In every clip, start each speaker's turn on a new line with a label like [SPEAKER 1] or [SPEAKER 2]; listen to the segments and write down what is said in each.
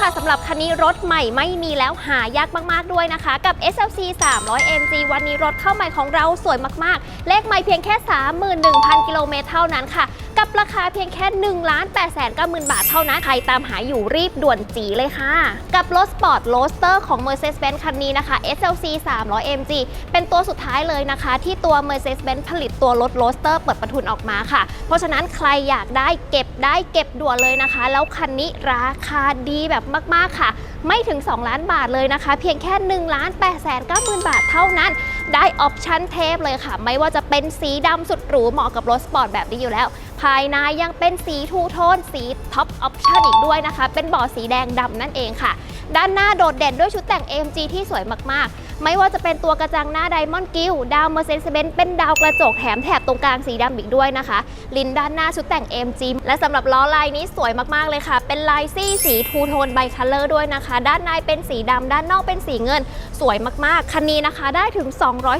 [SPEAKER 1] สำหรับคันนี้รถใหม่ไม่มีแล้วหายากมาก ๆ ด้วยนะคะ กับ SLC 300 MG วันนี้รถเข้าใหม่ของเราสวยมาก ๆ เลขไม่เพียงแค่ 31,000 กิโลเมตรเท่านั้นค่ะ กับราคาเพียงแค่1,890,000 บาทเท่านั้น ใครตามหาอยู่รีบด่วนจีเลยค่ะ กับรถสปอร์ตโรสเตอร์ของ Mercedes-Benz คันนี้นะคะ SLC 300 MG เป็นตัวสุดท้ายเลยนะคะ ที่ตัว Mercedes-Benz ผลิตตัวรถโรสเตอร์เปิดประทุนออกมาค่ะ เพราะฉะนั้นใครอยากได้เก็บได้เก็บด่วนเลยนะคะ แล้วคันนี้ราคาดีแบบมากๆค่ะ ไม่ถึง 2 ล้านบาทเลยนะคะ เพียงแค่1ล้าน8 9 0 0 0 0บาทเท่านั้น ได้ออปชั่นเทพเลยค่ะ ไม่ว่าจะเป็นสีดำสุดหรูเหมาะกับรถสปอร์ตแบบนี้อยู่แล้ว ภายในยังเป็นสีทูโทนสีท็อปออปชั่นอีกด้วยนะคะ เป็นเบาะสีแดงดำนั่นเองค่ะ ด้านหน้าโดดเด่นด้วยชุดแต่ง AMG ที่สวยมากๆ ไม่ว่าจะเป็นตัวกระจังหน้าไดมอนด์กิลดาวเมอร์เซเดสเบนเป็นดาวกระจกแถมแถบตรงกลางสีดำอีกด้วยนะคะ ลินด้านหน้าชุดแต่ง AMG และสำหรับล้อลายนี้สวยมากๆเลยค่ะ เป็นลายซี่สีทูโทนไบคัลเลอร์ด้วยนะคะ ด้านในเป็นสีดำด้านนอกเป็นสีเงิน สวยมากๆ คันนี้นะคะได้ถึง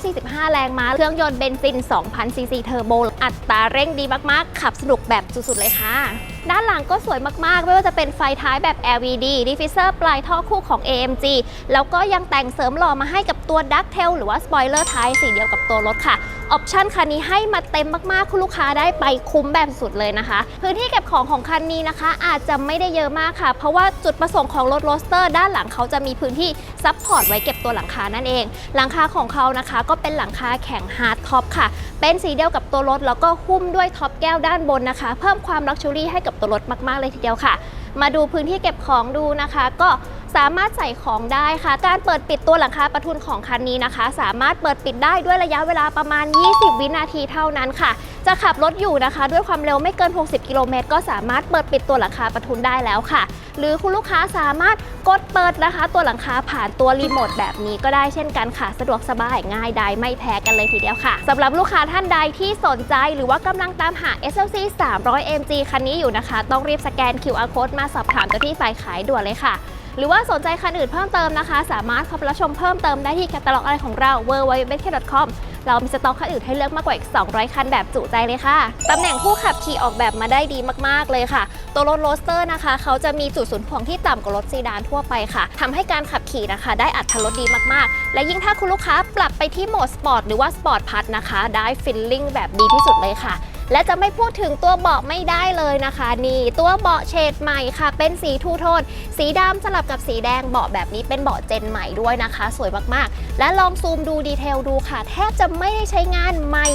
[SPEAKER 1] 245 แรงม้า เครื่องยนต์เบนซิน 2,000ซีซีเทอร์โบ อัตราเร่งดีมากๆ ขับสนุกแบบสุดๆเลยค่ะ ด้านหลังก็สวยมากๆ ไม่ว่าจะเป็นไฟท้ายแบบ LED ดิฟฟิเซอร์ปลายท่อคู่ของ AMG แล้วก็ยังแต่งเสริมหล่อมาให้กับตัวดักเทลหรือว่าสปอยเลอร์ท้ายสีเดียวกับตัวรถค่ะ ออปชันคันนี้ให้มาเต็มมากๆ คุณลูกค้าได้ไปคุ้มแบบสุดเลยนะคะ พื้นที่เก็บของของคันนี้นะคะ อาจจะไม่ได้เยอะมากค่ะ เพราะว่าจุดประสงค์ของรถโรสเตอร์ด้านหลังเขาจะมีพื้นที่ซับพอร์ตไว้เก็บตัวหลังคานั่นเอง หลังคาของเขานะคะก็เป็นหลังคาแข็งฮาร์ดท็อปค่ะ เป็นสีเดียวกับตัวรถแล้วก็หุ้มด้วยท็อปแก้วด้านบนนะคะ เพิ่มความลักชัวรี่ให้กับตัวรถมากๆเลยทีเดียวค่ะมาดูพื้นที่เก็บของดูนะคะ ก็สามารถใส่ของได้ค่ะ การเปิดปิดตัวหลังคาประทุนของคันนี้นะคะ สามารถเปิดปิดได้ด้วยระยะเวลาประมาณ 20 วินาทีเท่านั้นค่ะ จะขับรถอยู่นะคะ ด้วยความเร็วไม่เกิน 60 กิโลเมตรก็สามารถเปิดปิดตัวหลังคาประทุนได้แล้วค่ะ หรือคุณลูกค้าสามารถกดเปิดนะคะ ตัวหลังคาผ่านตัวรีโมทแบบนี้ก็ได้เช่นกันค่ะ สะดวกสบายง่ายดายไม่แพ้กันเลยทีเดียวค่ะสำหรับลูกค้าท่านใดที่สนใจหรือว่ากำลังตามหา SLC 300 MG คันนี้อยู่นะคะ ต้องรีบสแกน QR code มาสอบถามเจ้าที่ฝ่ายขายด่วนเลยค่ะหรือว่าสนใจคันอื่นเพิ่มเติมนะคะ สามารถเข้าไปรับชมเพิ่มเติมได้ที่แคตตาล็อกอะไรของเรา w w w c o m เรามีสต็อกคันอื่นให้เลือกมากกว่าอีก 200 คันแบบจุใจเลยค่ะ ตำแหน่งผู้ขับขี่ออกแบบมาได้ดีมากๆเลยค่ะ ตัวรถโรสเตอร์นะคะ เขาจะมีจุดศูนย์ถ่วงที่ต่ำกว่ารถซีดานทั่วไปค่ะทำให้การขับขี่นะคะ ได้อัตรถรสดีมากๆ และยิ่งถ้าคุณลูกค้าปรับไปที่โหมดสปอร์ตหรือว่าสปอร์ตพัทนะคะ ได้ฟิลลิ่งแบบดีที่สุดเลยค่ะ และจะไม่พูดถึงตัวเบาะไม่ได้เลยนะคะ นี่ตัวเบาะเฉดใหม่ค่ะ เป็นสีทูโทน สีดำสลับกับสีแดงเบาะแบบนี้เป็นเบาะเจนใหม่ด้วยนะคะ สวยมากๆ และลองซูมดูดีเทลดูค่ะ แทบจะไม่ได้ใช้งานใหม่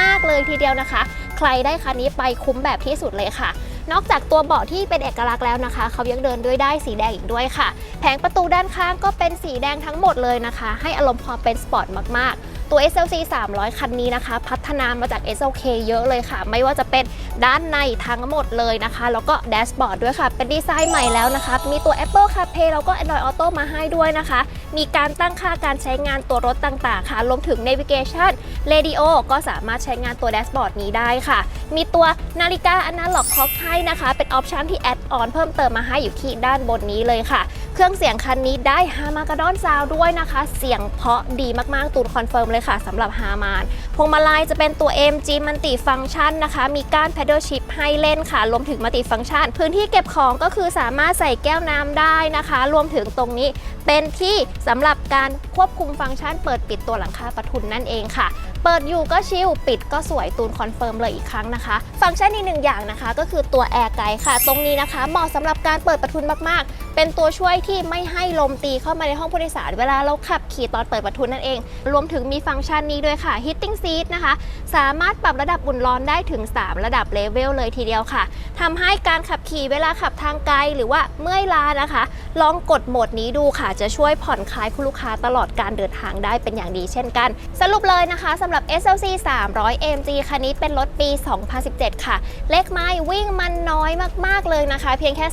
[SPEAKER 1] มาก ๆ เลยทีเดียวนะคะ ใครได้คันนี้ไปคุ้มแบบที่สุดเลยค่ะนอกจากตัวเบาะที่เป็นเอกลักษณ์แล้วนะคะ เขายังเดินด้วยได้สีแดงอีกด้วยค่ะ แผงประตูด้านข้างก็เป็นสีแดงทั้งหมดเลยนะคะ ให้อารมณ์ความเป็นสปอร์ตมากๆตัว SLC 300 คันนี้นะคะ พัฒนามาจาก SLK เยอะเลยค่ะ ไม่ว่าจะเป็นด้านในทั้งหมดเลยนะคะ แล้วก็แดชบอร์ดด้วยค่ะ เป็นดีไซน์ใหม่แล้วนะคะ มีตัว Apple CarPlay แล้วก็ Android Auto มาให้ด้วยนะคะ มีการตั้งค่าการใช้งานตัวรถต่างๆ ค่ะ รวมถึง Navigation Radio ก็สามารถใช้งานตัวแดชบอร์ดนี้ได้ค่ะ มีตัวนาฬิกา Analog Clock ให้นะคะ เป็นออปชันที่แอดออนเพิ่มเติมมาให้อยู่ที่ด้านบนนี้เลยค่ะ เครื่องเสียงคันนี้ได้ h a r m a g e d o n Sound ด้วยนะคะ เสียงเพาะดีมากๆ ตูนคอนเฟิร์มเลยค่ะสำหรับ h a r m a n พวงมาลัยจะเป็นตัว MG Multi Function นะคะ มีก้าน Pedal Shift ให้เล่นค่ะรวมถึง Multi Function พื้นที่เก็บของก็คือสามารถใส่แก้วน้ำได้นะคะ รวมถึงตรงนี้เป็นที่สำหรับการควบคุมฟังก์ชัน เปิดปิดตัวหลังคาประทุนนั่นเองค่ะ เปิดอยู่ก็ชิลปิดก็สวยตูนคอนเฟิร์มเลยอีกครั้งนะคะ ฟังก์ชันอีกหนึ่งอย่างนะคะ ก็คือตัวแอร์ไกด์ค่ะ ตรงนี้นะคะ เหมาะสำหรับการเปิดประทุนมากๆ เป็นตัวช่วยที่ไม่ให้ลมตีเข้ามาในห้องผู้โดยสาร เวลาเราขับขี่ตอนเปิดประทุนนั่นเอง รวมถึงมีฟังก์ชันนี้ด้วยค่ะ heating seat นะคะ สามารถปรับระดับอุ่นร้อนได้ถึง 3 ระดับเลเวลเลยทีเดียวค่ะทำให้การขับขี่เวลาขับทางไกลหรือว่าเมื่อยล้านะคะ ลองกดโหมดนี้ดูค่ะ จะช่วยผ่อนคลายคุณลูกค้าตลอดการเดินทางได้เป็นอย่างดีเช่นกัน สรุปเลยนะคะสำหรับหรับ SLC 300 AMG คันนี้เป็นรถปี 2017 ค่ะ เลขไม้วิ่งมันน้อยมาก ๆ เลยนะคะ เพียงแค่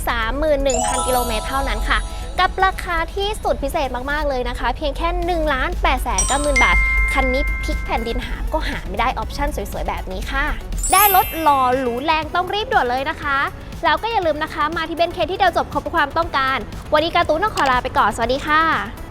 [SPEAKER 1] 31,000 กิโลเมตรเท่านั้นค่ะ กับราคาที่สุดพิเศษมาก ๆ เลยนะคะ เพียงแค่ 1,890,000 บาท คันนี้พลิกแผ่นดินหาก็หาไม่ได้ออปชั่นสวย ๆ แบบนี้ค่ะ ได้รถหล่อหรูแรงต้องรีบด่วนเลยนะคะแล้วก็อย่าลืมนะคะ มาที่เบนเคที่เดียวจบครบความต้องการ วันนี้การ์ตูนต้องขอลาไปก่อน สวัสดีค่ะ